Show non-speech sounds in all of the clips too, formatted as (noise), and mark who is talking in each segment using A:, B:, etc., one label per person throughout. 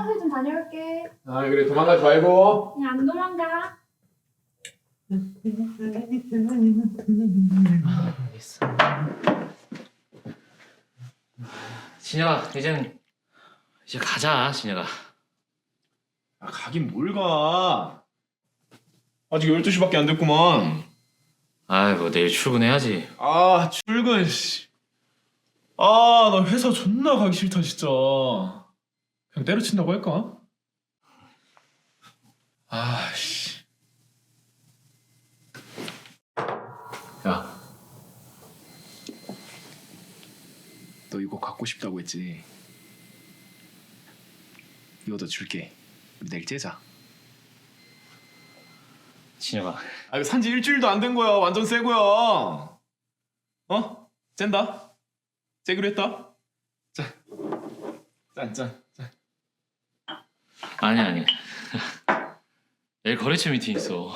A: 화장실 좀 다녀올게.
B: 아 그래. 도망가지 말고
A: 그냥 안 도망가.
C: 진혁아 이젠 이제 가자 진혁아.
B: 아 가긴 뭘 가. 아직 12시밖에 안 됐구만.
C: 아이고 내일 출근해야지.
B: 아 출근 씨 아 나 회사 존나 가기 싫다 진짜 그냥 때려친다고 할까? 아씨. 야. 너 이거 갖고 싶다고 했지? 이거 도 줄게. 우리 내일 째자.
C: 진혁아
B: 아 이거 산지 일주일도 안 된 거야. 완전 새 거야. 어? 짠다? 째기로 했다? 짠 짠짠 짠.
C: 아니 아니 (laughs) 내일 거래처 미팅 있어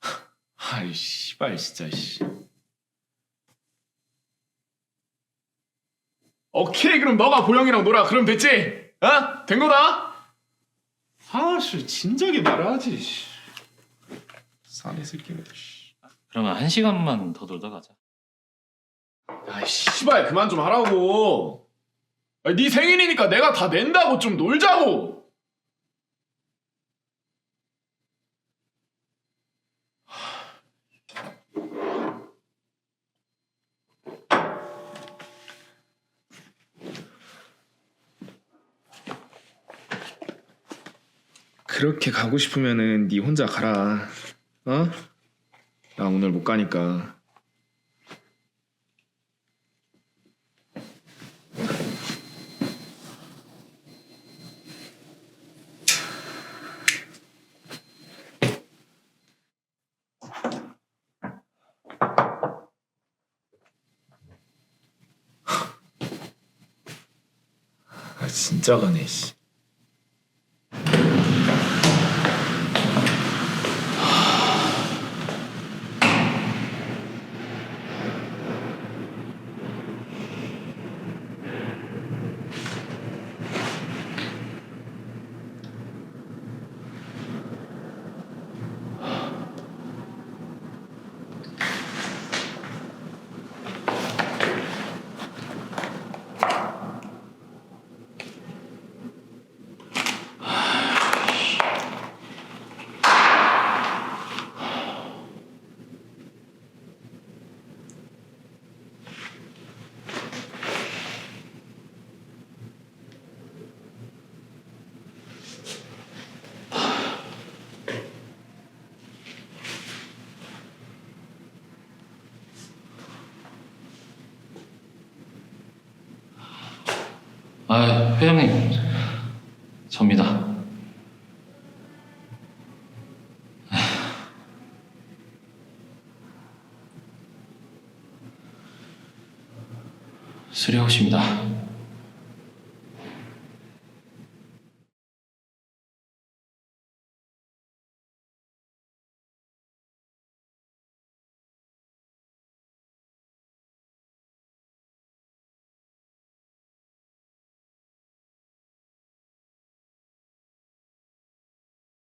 C: (laughs)
B: 아이 씨발 진짜 씨 오케이 그럼 너가 보영이랑 놀아 그럼 됐지? 어? 된 거다? 아씨 진작에 말하지 씨. 사내 새끼네 씨.
C: 그러면 한 시간만 더 놀다 가자
B: 아이 씨발 그만 좀 하라고 아니, 네 생일이니까 내가 다 낸다고 좀 놀자고 그렇게 가고 싶으면은 네 혼자 가라 어? 나 오늘 못 가니까 아 진짜 가네 씨.
C: 아 회장님. 접니다. 수리하고 싶습니다